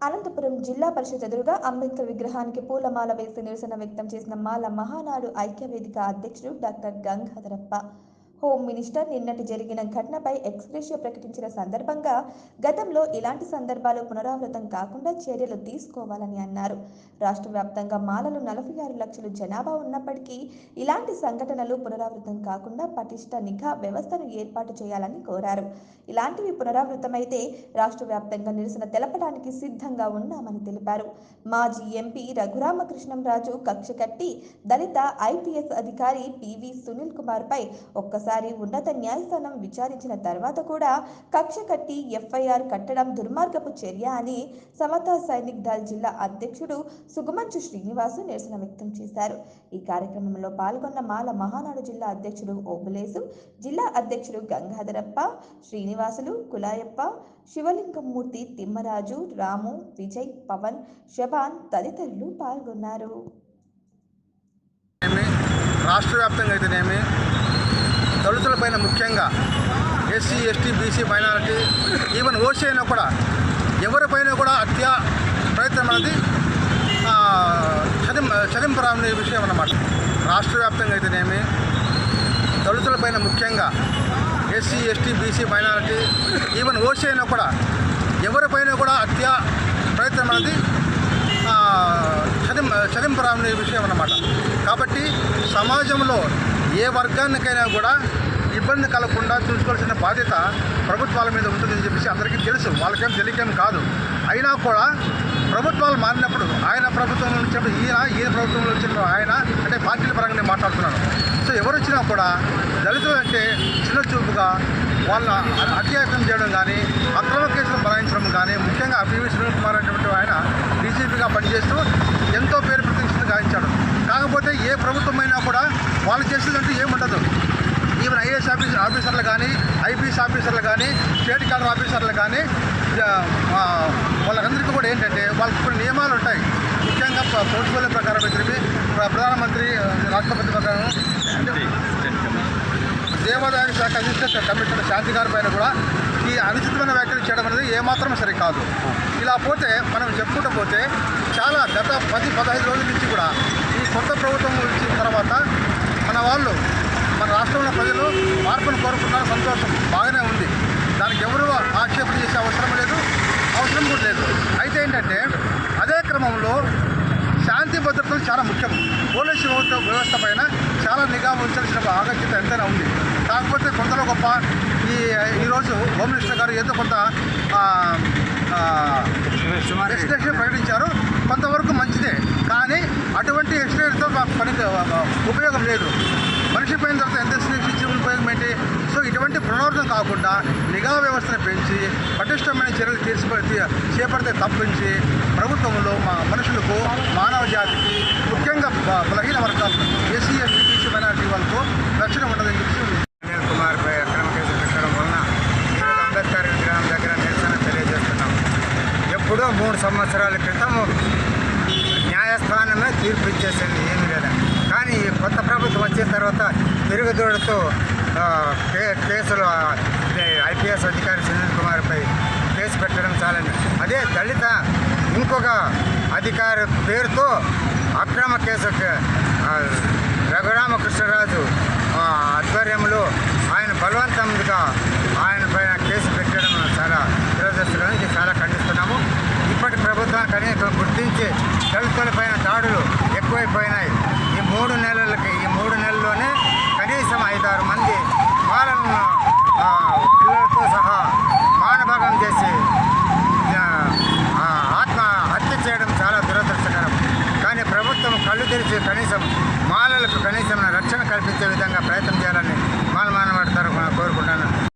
అనంతపురం జిల్లా పరిషత్ ఎదురుగా అంబేద్కర్ విగ్రహానికి పూలమాల వేసి నిరసన వ్యక్తం చేసిన మాల మహానాడు ఐక్యవేదిక అధ్యక్షుడు డాక్టర్ గంగాధరప్ప. హోమ్ మినిస్టర్ నిన్నటి జరిగిన ఘటనపై ఎక్స్గ్రేషియో ప్రకటించిన సందర్భంగా గతంలో ఇలాంటి సందర్భాలు పునరావృతం కాకుండా చర్యలు తీసుకోవాలని అన్నారు. రాష్ట్ర వ్యాప్తంగా మాలలు నలభై ఆరు లక్షలు జనాభా ఉన్నప్పటికీ ఇలాంటి సంఘటనలు పునరావృతం కాకుండా పటిష్ట నిఘా వ్యవస్థను ఏర్పాటు చేయాలని కోరారు. ఇలాంటివి పునరావృతమైతే రాష్ట్ర వ్యాప్తంగా నిరసన తెలపడానికి సిద్ధంగా ఉన్నామని తెలిపారు. మాజీ ఎంపీ రఘురామకృష్ణంరాజు కక్ష కట్టి దళిత ఐపీఎస్ అధికారి పివి సునీల్ కుమార్ పై ఒక్కసారి ఉన్నత న్యాయస్థానం విచారించిన తర్వాత కూడా కక్ష కట్టి ఎఫ్ఐఆర్ కట్టడం దుర్మార్గపు చర్య అని సమతా సైనిక్ దళ్ జిల్లా అధ్యక్షుడు సుగమంచు శ్రీనివాసు నిరసన వ్యక్తం చేశారు. ఈ కార్యక్రమంలో పాల్గొన్న మాల మహానాడు జిల్లా అధ్యక్షుడు ఓబులేసు జిల్లా అధ్యక్షుడు గంగాధరప్ప శ్రీనివాసులు కులాయప్ప శివలింగమూర్తి తిమ్మరాజు రాము విజయ్ పవన్ శబాన్ తదితరులు పాల్గొన్నారు. రాష్ట్ర వ్యాప్తంగా అయితేనేమి పైన ముఖ్యంగా SC ST BC minority even OC అయినా కూడా ఎవరిపైన కూడా హత్య ప్రయత్నం అనేది చదిం చదింపరాని విషయం అన్నమాట. రాష్ట్ర వ్యాప్తంగా అయితేనేమి దళితులపైన ముఖ్యంగా SC ST BC minority even OC అయినా కూడా ఎవరిపైన కూడా హత్య ప్రయత్నం అనేది చదిం చదింపరాని విషయం అన్నమాట. కాబట్టి సమాజంలో ఏ వర్గానికైనా కూడా ఇబ్బంది కలగకుండా చూసుకోవాల్సిన బాధ్యత ప్రభుత్వాల మీద ఉంటుందని చెప్పేసి అందరికీ తెలుసు. వాళ్ళకేం తెలియకేం కాదు. అయినా కూడా ప్రభుత్వాలు మారినప్పుడు ఆయన ప్రభుత్వం వచ్చినప్పుడు ఈయన ఈయన ప్రభుత్వంలో వచ్చినప్పుడు ఆయన అంటే పార్టీల పరంగా నేను మాట్లాడుతున్నాను సో ఎవరు వచ్చినా కూడా దళితులు అంటే చిన్న చూపుగా వాళ్ళ అత్యాయత్నం చేయడం కానీ అక్రమ కేసులు భరాయించడం కానీ ముఖ్యంగా పివి సునీల్ కుమార్ అనేటువంటి ఆయన డీజీపీగా పనిచేస్తూ ఎంతో పేరు ప్రతిష్టలు గాయించాడు కాకపోతే ఏ ప్రభుత్వం అయినా కూడా వాళ్ళు చేసేదంటూ ఏం ఆఫీసర్లు కానీ ఐపీఎస్ ఆఫీసర్లు కానీ స్టేట్ కార్డర్ ఆఫీసర్లు కానీ వాళ్ళందరికీ కూడా ఏంటంటే వాళ్ళకి కొన్ని నియమాలు ఉంటాయి. ముఖ్యంగా పోర్ట్ఫోలియో ప్రకారం అయితే ప్రధానమంత్రి రాష్ట్రపతి ప్రకారం. దేవాదాయ శాఖ అసిస్టెంట్ కమిషనర్ శాంతి గారి పైన కూడా ఈ అనుచితమైన వ్యాఖ్యలు చేయడం అనేది ఏమాత్రం సరి కాదు ఇలా పోతే మనం చెప్పుకుంటూ పోతే చాలా గత పది పదహైదు రోజుల నుంచి కూడా ఈ కొత్త ప్రభుత్వం వచ్చిన తర్వాత మన వాళ్ళు మన రాష్ట్రంలో ప్రజలు మార్పును కోరుకున్నారు సంతోషం బాగానే ఉంది. దానికి ఎవరు ఆక్షేపణ చేసే అవసరం లేదు అవసరం కూడా లేదు. అయితే ఏంటంటే అదే క్రమంలో శాంతి భద్రతలు చాలా ముఖ్యం. పోలీసు వ్యవస్థ వ్యవస్థ పైన చాలా నిఘా ఉంచాల్సిన ఆగత్యత ఎంతైనా ఉంది. కాకపోతే కొంతలో గొప్ప ఈ ఈరోజు హోమ్ మినిస్టర్ గారు ఏదో కొంత ఆ, ఎక్స్టెన్షన్ ప్రకటించారు. కొంతవరకు మంచిదే. కానీ అటువంటి ఎక్స్టెన్షన్తో మాకు పని ఉపయోగం లేదు. మనిషి తర్వాత ఎంత ఎక్స్టెన్షన్ ఇచ్చిన ఉపయోగం ఏంటి? సో ఇటువంటి పునరావృతం కాకుండా నిఘా వ్యవస్థను పెంచి పటిష్టమైన చర్యలు తీసుకొని చేపడితే తప్పించి ప్రభుత్వంలో మా మనుషులకు మానవ జాతికి ముఖ్యంగా బలహీన వర్గాలకు ఎస్సీ ఎస్టీ బీసీ మైనారిటీ వాళ్ళకు రక్షణ ఉండదని చెప్పి అనిల్ కుమార్ అక్రమ కేసు పెట్టడం వలన అంబేద్కర్ విగ్రహం దగ్గర నిరసన తెలియజేస్తున్నాం. ఎప్పుడో మూడు సంవత్సరాల క్రితం న్యాయస్థానమే తీర్పు ఇచ్చేసింది ఏమి లేదు. కొత్త ప్రభుత్వం వచ్చిన తర్వాత తిరుగుదోడుతూ కే కేసులు ఐపీఎస్ అధికారి సునీల్ కుమార్పై కేసు పెట్టడం చాలని. అదే దళిత ఇంకొక అధికారి పేరుతో అక్రమ కేసు రఘురామకృష్ణరాజు ఆధ్వర్యంలో ఆయన బలవంతంగా ఆయన పైన కేసు పెట్టడం చాలా దురదృష్టకరం. ఇది చాలా ఖండిస్తున్నాము. ఇప్పటి ప్రభుత్వాన్ని కనీసం గుర్తించి దళితుల పైన దాడులు ఎక్కువైపోయినాయి ఈ మూడు నెలలకి ఈ మూడు నెలల్లోనే కనీసం ఐదారు మంది వాళ్ళను ఆ, పిల్లలతో సహా మానభంగం చేసి ఆ, ఆ, ఆత్మ హత్య చేయడం చాలా దురదృష్టకరం కానీ ప్రభుత్వం కనీసం మాలలకు కనీసం రక్షణ కల్పించే విధంగా ప్రయత్నం చేయాలని